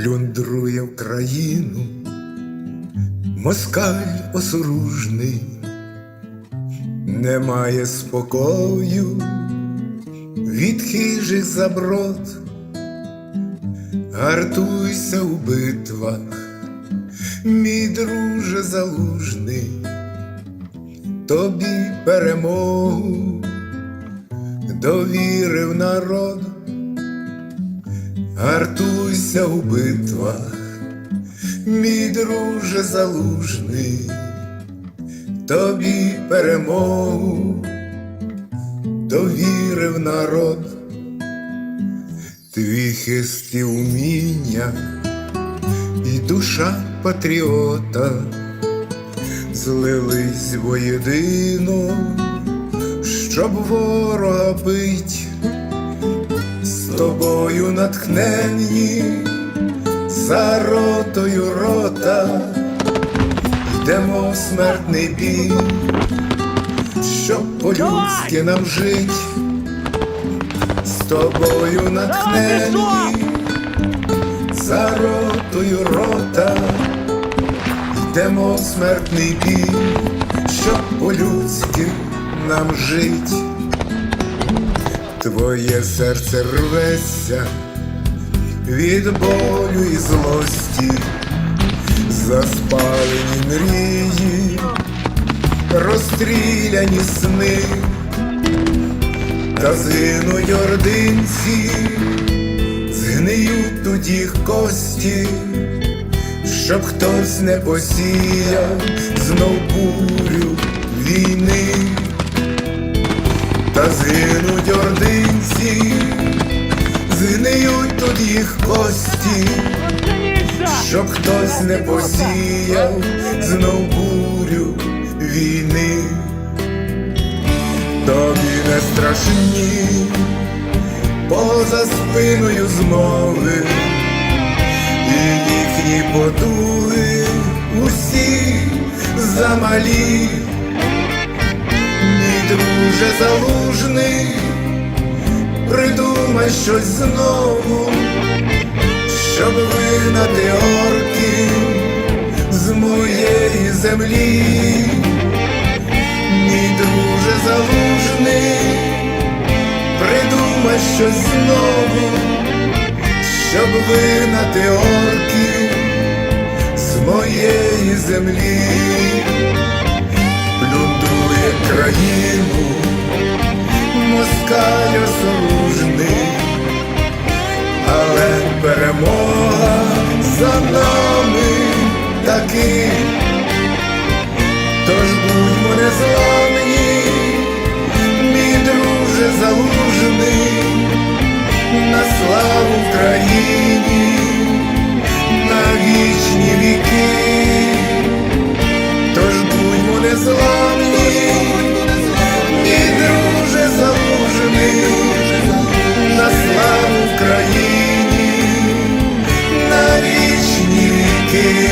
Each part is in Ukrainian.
плюндрує в країну, москаль осоружний, немає спокою від хижих заброд, гартуйся у битвах, мій друже залужний, тобі перемогу довірив народ. Гартуйся у битвах, мій друже залужний, тобі перемогу довірив народ, твій хист і уміння і душа патріота злились воєдино, щоб ворога бить тобою натхненні, за ротою рота, йдемо в смертний бій, щоб по-людськи нам жить, з тобою натхненні, за ротою рота, йдемо в смертний бій, щоб по-людськи нам жить. Твоє серце рветься від болю і злості, заспалені мрії, розстріляні сни, та згинуть ординці, згниють їх кості, щоб хтось не посіяв знов бурю війни та згинуть ординці, згниють тут їх кості, щоб хтось не посіяв знов бурю війни, тобі не страшні, поза спиною змови, і їхні потуги усі замалі друже залужний, придумай щось знову, щоб вигнати орків з моєї землі, мій друже залужний, придумай щось знову, щоб вигнати орків з моєї землі друже на славу Україні, на вічні віки. Тож будьмо незламні, мій друже залужений, на славу Україні, на вічні віки.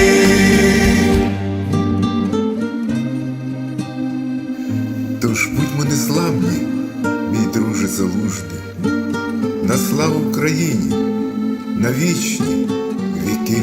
Тож будьмо незламні, мій друже залужди, на славу Україні, на вічні віки.